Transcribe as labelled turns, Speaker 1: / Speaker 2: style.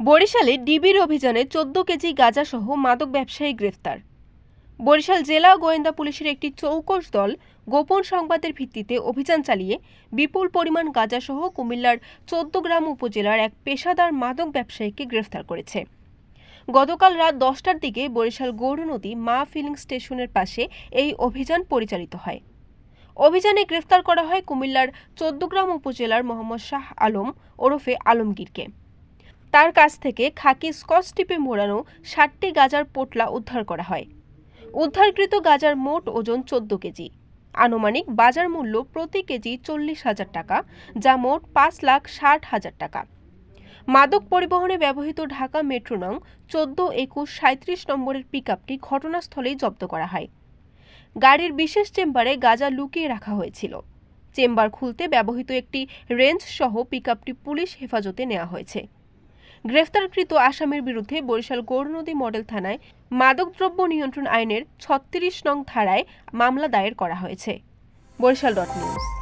Speaker 1: বরিশালে ডিবির অভিযানে চোদ্দ কেজি গাঁজাসহ মাদক ব্যবসায়ী গ্রেফতার। বরিশাল জেলা গোয়েন্দা পুলিশের একটি চৌকস দল গোপন সংবাদের ভিত্তিতে অভিযান চালিয়ে বিপুল পরিমাণ গাঁজাসহ কুমিল্লার চোদ্দগ্রাম উপজেলার এক পেশাদার মাদক ব্যবসায়ীকে গ্রেফতার করেছে। গতকাল রাত দশটার দিকে বরিশাল গৌর নদী মা ফিলিং স্টেশনের পাশে এই অভিযান পরিচালিত হয়। অভিযানে গ্রেফতার করা হয় কুমিল্লার চোদ্দগ্রাম উপজেলার মোহাম্মদ শাহ আলম ওরফে আলমগীরকে। তার কাছ থেকে খাকি স্কচ টিপে মোড়ানো ষাটটি গাজার পোটলা উদ্ধার করা হয়। উদ্ধারকৃত গাজার মোট ওজন চোদ্দ কেজি। আনুমানিক বাজার মূল্য প্রতি কেজি চল্লিশ হাজার টাকা, যা মোট পাঁচ লাখ ষাট হাজার টাকা। মাদক পরিবহনে ব্যবহৃত ঢাকা মেট্রো নং চোদ্দ একুশ সাঁত্রিশ নম্বরের পিকআপটি ঘটনাস্থলেই জব্দ করা হয়। গাড়ির বিশেষ চেম্বারে গাজা লুকিয়ে রাখা হয়েছিল। চেম্বার খুলতে ব্যবহৃত একটি রেঞ্জ সহ পিকআপটি পুলিশ হেফাজতে নেওয়া হয়েছে। গ্রেফতারকৃত আসামের বিরুদ্ধে বরিশাল গৌরনদী মডেল থানায় মাদকদ্রব্য নিয়ন্ত্রণ আইনের ছত্রিশ নং ধারায় মামলা দায়ের করা হয়েছে। Barishal dot news.